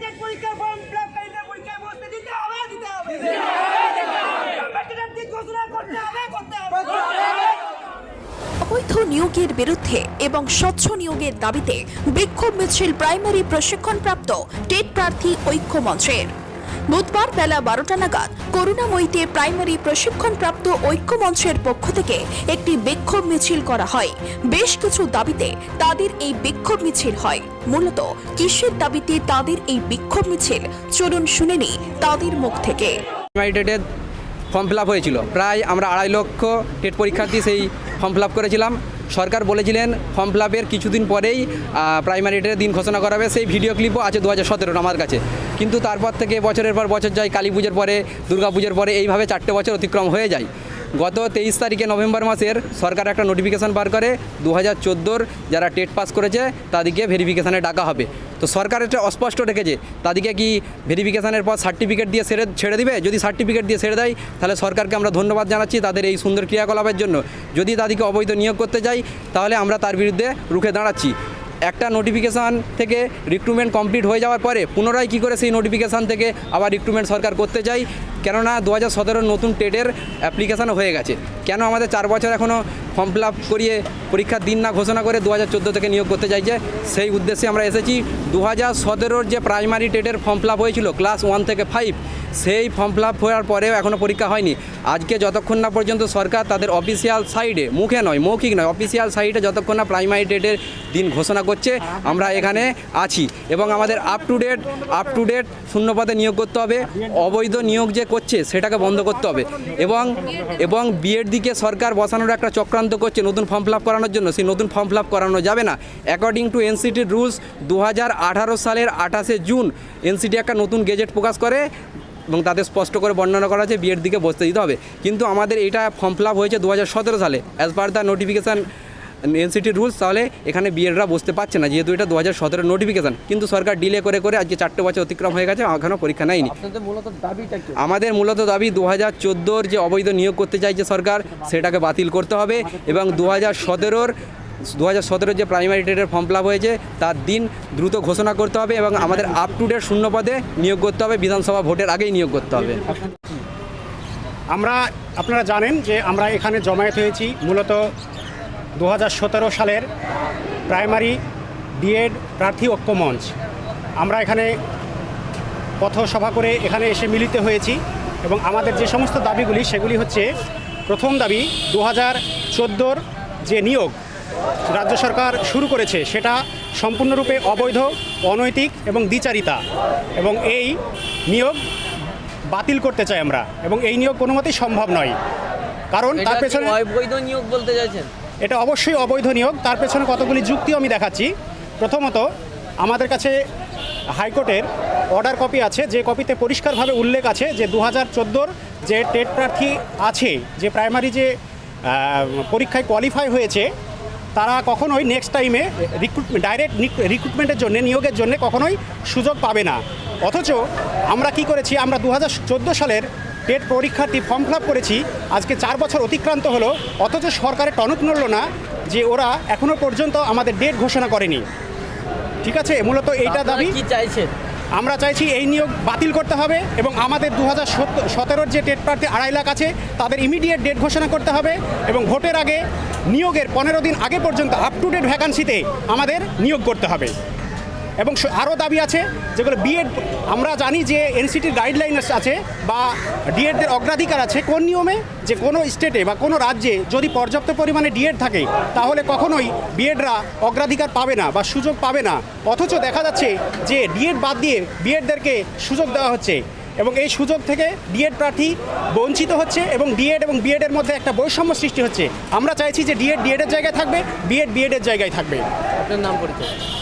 TET পরীক্ষার form fill কারীদের পরীক্ষায় বসতে দিতে হবে দিতে হবে। কম্পিটিটিভ ঘোষণা করতে হবে করতে হবে। অবৈধ নিয়োগের বিরুদ্ধে এবং স্বচ্ছ নিয়োগের দাবিতে বিক্ষোভ মিছিল প্রাইমারি প্রশিক্ষণপ্রাপ্ত টেট প্রার্থী ঐক্য মঞ্চের বুধবার বেলা বারোটা নাগাদ করুণাময়ীতে প্রাইমারি প্রশিক্ষণপ্রাপ্ত ঐক্য মঞ্চের পক্ষ থেকে একটি বিক্ষোভ মিছিল করা হয়। বেশ কিছু দাবিতে তাদের এই বিক্ষোভ মিছিল হয়। মূলত কিসের দাবিতে তাদের এই বিক্ষোভ মিছিল? চলুন শুনে নি তাদের মুখ থেকে। ফর্ম ফিল হয়েছিল। প্রায় আমরা আড়াই লক্ষ টেট পরীক্ষার্থী সেই ফর্ম ফিল করেছিলাম। সরকার বলেছিলেন ফর্ম ফিল কিছুদিন পরেই প্রাইমারি টেটের দিন ঘোষণা করাবে সেই ভিডিও ক্লিপও আছে দু হাজার আমার কাছে। কিন্তু তারপর থেকে বছরের পর বছর যায়, কালী পুজোর পরে, দুর্গা পুজোর পরে এইভাবে চারটে বছর অতিক্রম হয়ে যায়। গত তেইশ তারিখে নভেম্বর মাসের সরকার একটা নোটিফিকেশন বার করে দু হাজার যারা টেট পাস করেছে, তাদেরকে ভেরিফিকেশানে ডাকা হবে। তো সরকার এটা অস্পষ্ট রেখেছে তাদেরকে কি ভেরিফিকেশানের পর সার্টিফিকেট দিয়ে ছেড়ে ছেড়ে দিবে? যদি সার্টিফিকেট দিয়ে ছেড়ে দেয়, তাহলে সরকারকে আমরা ধন্যবাদ জানাচ্ছি তাদের এই সুন্দর ক্রিয়াকলাপের জন্য। যদি তাদেরকে অবৈধ নিয়োগ করতে যাই তাহলে আমরা তার বিরুদ্ধে রুখে দাঁড়াচ্ছি। একটা নোটিফিকেশান থেকে রিক্রুটমেন্ট কমপ্লিট হয়ে যাওয়ার পরে পুনরায় কি করে সেই নোটিফিকেশান থেকে আবার রিক্রুটমেন্ট সরকার করতে চাই? কেননা দু হাজার নতুন টেটের অ্যাপ্লিকেশানও হয়ে গেছে। কেন আমাদের চার বছর এখনও ফর্ম ফিল করিয়ে পরীক্ষার দিন না ঘোষণা করে দু হাজার চোদ্দ থেকে নিয়োগ করতে চাইছে। সেই উদ্দেশ্যে আমরা এসেছি। দু হাজার সতেরোর যে প্রাইমারি টেটের ফর্ম ফিল হয়েছিল, ক্লাস ওয়ান থেকে ফাইভ, সেই ফর্ম ফিল আপ হওয়ার পরেও এখনও পরীক্ষা হয়নি। আজকে যতক্ষণ না পর্যন্ত সরকার তাদের অফিসিয়াল সাইডে মুখে নয়, মৌখিক নয় অফিসিয়াল সাইডে যতক্ষণ না প্রাইমারি টেটের দিন ঘোষণা করছে, আমরা এখানে আছি। এবং আমাদের up to date up to date শূন্যপদে নিয়োগ করতে হবে। অবৈধ নিয়োগ যে করছে, সেটাকে বন্ধ করতে হবে। এবং এবং বিয়ের দিকে সরকার বসানোর একটা চক্রান্ত করছে নতুন ফর্ম ফিল করানোর জন্য। সেই নতুন ফর্ম ফিল করানো যাবে না। অ্যাকর্ডিং টু এনসিটির রুলস দু হাজার আঠারো সালের আঠাশে জুন এনসিটি একটা নতুন গেজেট প্রকাশ করে এবং তাদের স্পষ্ট করে বর্ণনা করা আছে বিয়ের দিকে বসতে দিতে হবে। কিন্তু আমাদের এটা ফর্ম ফিল হয়েছে দু হাজার সতেরো সালে অ্যাজ পার দ্য নোটিফিকেশান এনসিটির রুলস তাহলে এখানে বিয়েররা বসতে পারছে না যেহেতু এটা দু হাজার সতেরো নোটিফিকেশান কিন্তু সরকার ডিলে করে করে আজকে চারটে বছর অতিক্রম হয়ে গেছে এখনও পরীক্ষা নেয়নি। আপনাদের মূলত দাবিটা কি? আমাদের মূলত দাবি দু হাজার চোদ্দোর যে অবৈধ নিয়োগ করতে চাইছে সরকার সেটাকে বাতিল করতে হবে এবং দু হাজার সতেরোর দু হাজার সতেরোর যে প্রাইমারি টেটের ফর্ম ফিল আপ হয়েছে তার দিন দ্রুত ঘোষণা করতে হবে এবং আমাদের আপ টু ডেট শূন্য পদে নিয়োগ করতে হবে বিধানসভা ভোটের আগেই নিয়োগ করতে হবে। আমরা আপনারা জানেন যে আমরা এখানে জমায়েত হয়েছি মূলত দু হাজার সতেরো সালের প্রাইমারি ডিএড প্রার্থী ঐক্য মঞ্চ আমরা এখানে পথসভা করে এখানে এসে মিলিত হয়েছি এবং আমাদের যে সমস্ত দাবিগুলি সেগুলি হচ্ছে প্রথম দাবি দু হাজার চোদ্দোর যে নিয়োগ রাজ্য সরকার শুরু করেছে সেটা সম্পূর্ণরূপে অবৈধ অনৈতিক এবং দ্বিচারিতা। এবং এই নিয়োগ বাতিল করতে চাই আমরা। এবং এই নিয়োগ কোনো মতেই সম্ভব নয়। কারণ তার পেছনে অবৈধ নিয়োগ বলতে চাইছেন? এটা অবশ্যই অবৈধ নিয়োগ। তার পেছনে কতগুলি যুক্তিও আমি দেখাচ্ছি। প্রথমত, আমাদের কাছে হাইকোর্টের অর্ডার কপি আছে। যে কপিতে পরিষ্কারভাবে উল্লেখ আছে যে দু হাজার যে টেট প্রার্থী আছে, যে প্রাইমারি যে পরীক্ষায় কোয়ালিফাই হয়েছে, তারা কখনোই নেক্সট টাইমে রিক্রুটমেন্ট ডাইরেক্ট রিক্রুটমেন্টের জন্য, নিয়োগের জন্য কখনোই সুযোগ পাবে না। অথচ আমরা কি করেছি? আমরা দু হাজার চোদ্দ সালের টেট পরীক্ষার্থী ফর্ম ফিল করেছি। আজকে চার বছর অতিক্রান্ত হলো অথচ সরকারের টনক নড়ল না যে ওরা এখনও পর্যন্ত আমাদের ডেট ঘোষণা করেনি। ঠিক আছে? মূলত এইটা দাবি। কি চাইছেন? আমরা চাইছি এই নিয়োগ বাতিল করতে হবে এবং আমাদের দু হাজার সতেরোর যে টেট প্রার্থী আড়াই লাখ আছে তাদের ইমিডিয়েট ডেট ঘোষণা করতে হবে এবং ভোটের আগে নিয়োগের পনেরো দিন আগে পর্যন্ত আপ টু ডেট ভ্যাকান্সিতে আমাদের নিয়োগ করতে হবে। এবং আরও দাবি আছে যেগুলো বিএড আমরা জানি যে এনসিটির গাইডলাইন আছে বা ডিএডদের অগ্রাধিকার আছে, কোন নিয়মে যে কোনো স্টেটে বা কোনো রাজ্যে যদি পর্যাপ্ত পরিমাণে ডিএড থাকে, তাহলে কখনোই বিএডরা অগ্রাধিকার পাবে না বা সুযোগ পাবে না। অথচ দেখা যাচ্ছে যে ডিএড বাদ দিয়ে বিএডদেরকে সুযোগ দেওয়া হচ্ছে এবং এই সুযোগ থেকে ডিএড প্রার্থী বঞ্চিত হচ্ছে এবং ডিএড এবং বিএডের মধ্যে একটা বৈষম্য সৃষ্টি হচ্ছে। আমরা চাইছি যে ডিএড ডিএডের জায়গায় থাকবে বিএড বিএডের জায়গায় থাকবে। আপনার নাম পরিচয়?